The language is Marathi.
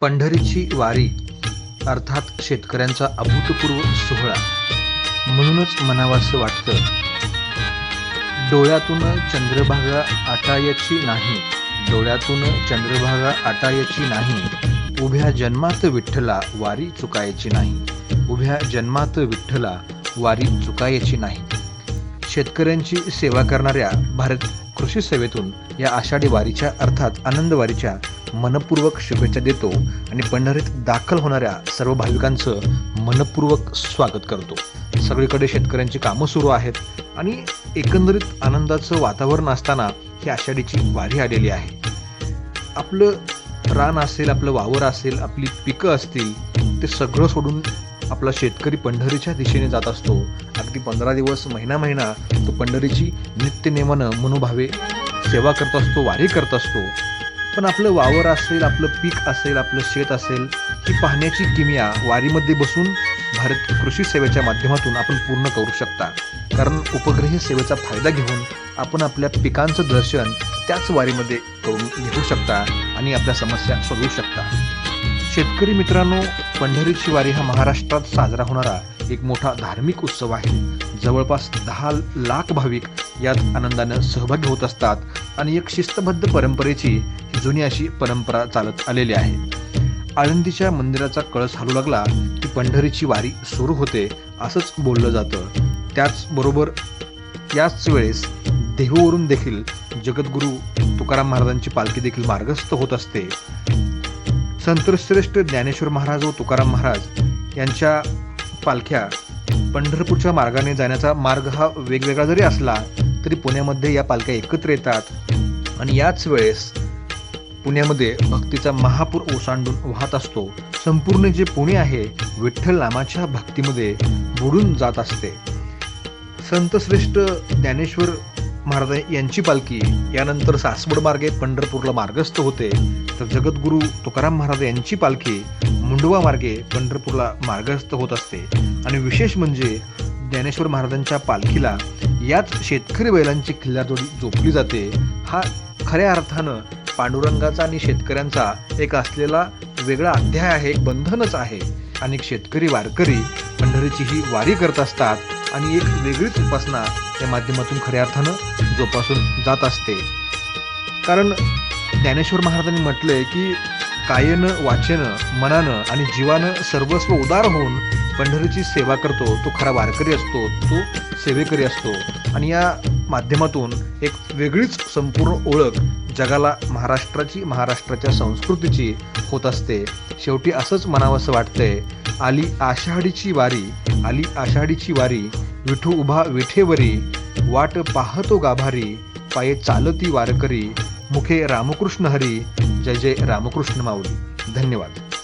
पंढरीची वारी अर्थात शेतकऱ्यांचा अभूतपूर्व सोहळा. म्हणूनच म्हणावंसं वाटतं. डोळ्यातून चंद्रभागा आटायची नाही. डोळ्यातून चंद्रभागा आटायची नाही. उभ्या जन्मात विठ्ठला वारी चुकायची नाही. उभ्या जन्मात विठ्ठला वारी चुकायची नाही. शेतकऱ्यांची सेवा करणाऱ्या भारत कृषी सेवेतून या आषाढी वारीच्या अर्थात आनंद वारीच्या मनपूर्वक शुभेच्छा देतो आणि पंढरीत दाखल होणाऱ्या सर्व भाविकांचं मनपूर्वक स्वागत करतो. सगळीकडे शेतकऱ्यांची कामं सुरू आहेत आणि एकंदरीत आनंदाचं वातावरण असताना ही आषाढीची वारी आलेली आहे. आपलं रान असेल आपलं वावर असेल आपली पिकं असतील ते सगळं सोडून आपला शेतकरी पंढरीच्या दिशेने जात असतो. अगदी पंधरा दिवस महिना महिना तो पंढरीची नित्यनेमानं मनोभावे सेवा करत असतो वारी करत असतो. पण आपलं वावर असेल आपलं पीक असेल आपलं शेत असेल ही पाहण्याची किमिया वारीमध्ये बसून भारत कृषी सेवेच्या माध्यमातून आपण पूर्ण करू शकता. कारण उपग्रही सेवेचा फायदा घेऊन आपण आपल्या पिकांचं दर्शन त्याच वारीमध्ये करून घेऊ शकता आणि आपल्या समस्या सोडवू शकता. शेतकरी मित्रांनो पंढरीची वारी हा महाराष्ट्रात साजरा होणारा एक मोठा धार्मिक उत्सव आहे. जवळपास दहा लाख भाविक यात आनंदानं सहभागी होत असतात. आणि एक शिस्तबद्ध परंपरेची ही जुनी अशी परंपरा चालत आलेली आहे. आळंदीच्या मंदिराचा कळस हलू लागला की पंढरीची वारी सुरू होते असंच बोललं जातं. त्याचबरोबर याच वेळेस देहूवरून देखील जगद्गुरू तुकाराम महाराजांची पालखी देखील मार्गस्थ होत असते. संतश्रेष्ठ ज्ञानेश्वर महाराज व तुकाराम महाराज यांच्या पालख्या पंढरपूरच्या मार्गाने जाण्याचा मार्ग हा वेगवेगळा जरी असला तरी पुण्यामध्ये या पालख्या एकत्र येतात. आणि याच वेळेस पुण्यामध्ये भक्तीचा महापूर ओसांडून वाहत असतो. संपूर्ण जे पुणे आहे विठ्ठल नामाच्या भक्तीमध्ये बुडून जात असते. संतश्रेष्ठ ज्ञानेश्वर महाराज यांची पालखी यानंतर सासवड मार्गे पंढरपूरला मार्गस्थ होते. तर जगद्गुरू तुकाराम महाराज यांची पालखी मुंडवा मार्गे पंढरपूरला मार्गस्थ होत असते. आणि विशेष म्हणजे ज्ञानेश्वर महाराजांच्या पालखीला याच शेतकरी बैलांची खिल्लारजोडी जोपली जाते. हा खऱ्या अर्थानं पांडुरंगाचा आणि शेतकऱ्यांचा एक असलेला वेगळा अध्याय आहे एक बंधनच आहे. अनेक शेतकरी वारकरी पंढरीची ही वारी करत असतात आणि एक वेगळीच उपासना या माध्यमातून खऱ्या अर्थानं जोपासून जात असते. कारण ज्ञानेश्वर महाराजांनी म्हटलंय की कायन वाचेनं मनानं आणि जीवानं सर्वस्व उदार होऊन पंढरीची सेवा करतो. तो खरा वारकरी असतो तो सेवेकरी असतो. आणि या माध्यमातून एक वेगळीच संपूर्ण ओळख जगाला महाराष्ट्राची महाराष्ट्राच्या संस्कृतीची होत असते. शेवटी असंच म्हणावंसं वाटतंय आली आषाढीची वारी आली आषाढीची वारी विठू उभा विठेवरी वाट पाहतो गाभारी पाये चालती वारकरी मुखे रामकृष्ण हरी जय जय रामकृष्ण माऊली. धन्यवाद.